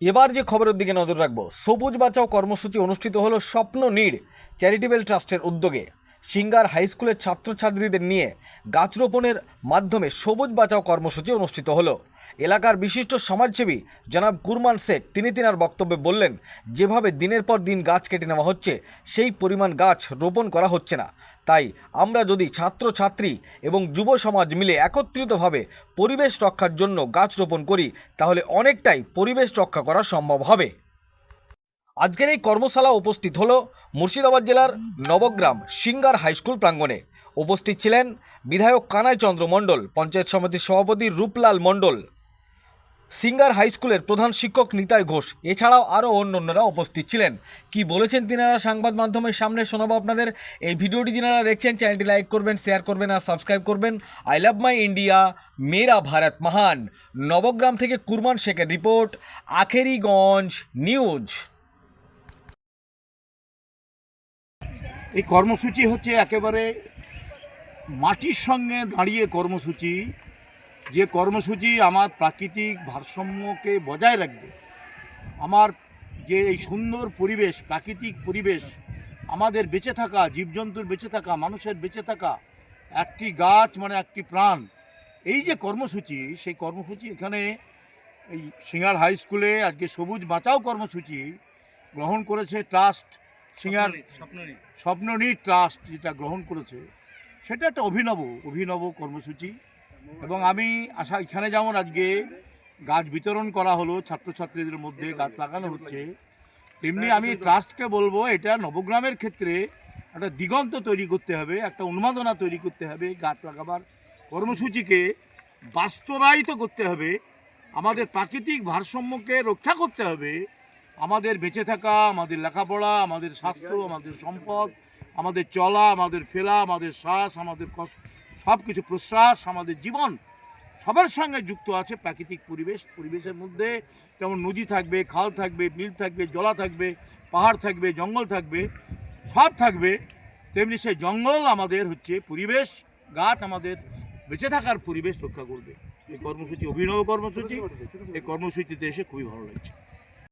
এবার যে খবরের দিকে নজর রাখব, সবুজ বাঁচাও কর্মসূচি অনুষ্ঠিত হলো স্বপ্ন নীড় চ্যারিটেবল ট্রাস্টের উদ্যোগে। সিঙ্গার হাই স্কুলের ছাত্রছাত্রীদের নিয়ে গাছ রোপণের মাধ্যমে সবুজ বাঁচাও কর্মসূচি অনুষ্ঠিত হলো। এলাকার বিশিষ্ট সমাজসেবী জনাব কুরমান শেখ, তিনি তিনার বক্তব্যে বললেন, যেভাবে দিনের পর দিন গাছ কেটে নেওয়া হচ্ছে, সেই পরিমাণ গাছ রোপণ করা হচ্ছে না। তাই আমরা যদি ছাত্রছাত্রী এবং যুব সমাজ মিলে একত্রিতভাবে পরিবেশ রক্ষার জন্য গাছ রোপণ করি, তাহলে অনেকটাই পরিবেশ রক্ষা করা সম্ভব হবে। আজকের এই কর্মশালা উপস্থিত হল মুর্শিদাবাদ জেলার নবগ্রাম সিঙ্গার হাইস্কুল প্রাঙ্গণে। উপস্থিত ছিলেন বিধায়ক কানাই চন্দ্র মণ্ডল, পঞ্চায়েত সমিতির সভাপতি রূপলাল মণ্ডল। সিঙ্গার হাই স্কুলের প্রধান শিক্ষক নিতাই ঘোষ। এছাড়াও আরও অন্যান্যরা উপস্থিত ছিলেন। কি বলেছেন তিনারা সংবাদ মাধ্যমের সামনে শোনাবো আপনাদের। এই ভিডিওটি যিনারা দেখছেন, চ্যানেলটি লাইক করবেন, শেয়ার করবেন আর সাবস্ক্রাইব করবেন। আই লাভ মাই ইন্ডিয়া, মেরা ভারত মহান। নবগ্রাম থেকে কুরমান শেখের রিপোর্ট, আখেরিগঞ্জ নিউজ। এই কর্মসূচি হচ্ছে একেবারে মাটির সঙ্গে দাঁড়িয়ে কর্মসূচি। যে কর্মসূচি আমার প্রাকৃতিক ভারসাম্যকে বজায় রাখবে আমার যে এই সুন্দর পরিবেশ প্রাকৃতিক পরিবেশ আমাদের বেঁচে থাকা জীবজন্তুর বেঁচে থাকা মানুষের বেঁচে থাকা একটি গাছ মানে একটি প্রাণ এই যে কর্মসূচি সেই কর্মসূচি এখানে এই সিঙ্গার হাই স্কুলে আজকে সবুজ বাঁচাও কর্মসূচি গ্রহণ করেছে ট্রাস্ট সিঙ্গার স্বপ্ননী ট্রাস্ট যেটা গ্রহণ করেছে সেটা একটা অভিনব অভিনব কর্মসূচি। এবং আমি আশা, এখানে যেমন আজকে গাছ বিতরণ করা হলো, ছাত্রছাত্রীদের মধ্যে গাছ লাগানো হচ্ছে, তেমনি আমি ট্রাস্টকে বলব, এটা নবগ্রামের ক্ষেত্রে একটা দিগন্ত তৈরি করতে হবে, একটা উন্মাদনা তৈরি করতে হবে, গাছ লাগাবার কর্মসূচিকে বাস্তবায়িত করতে হবে, আমাদের প্রাকৃতিক ভারসাম্যকে রক্ষা করতে হবে, আমাদের বেঁচে থাকা, আমাদের লেখাপড়া, আমাদের স্বাস্থ্য, আমাদের সম্পদ, আমাদের চলা, আমাদের ফেলা, আমাদের শ্বাস, আমাদের কষ্ট সব কিছু প্রশ্বাস, আমাদের জীবন সবার সঙ্গে যুক্ত আছে। প্রাকৃতিক পরিবেশ, পরিবেশের মধ্যে যেমন নদী থাকবে, খাল থাকবে, বিল থাকবে, জলা থাকবে, পাহাড় থাকবে, জঙ্গল থাকবে, সব থাকবে। তেমনি সেই জঙ্গল আমাদের হচ্ছে পরিবেশ, গাছ আমাদের বেঁচে থাকার পরিবেশ রক্ষা করবে। এই কর্মসূচি, অভিনব কর্মসূচি, এই কর্মসূচিতে এসে খুবই ভালো লাগছে।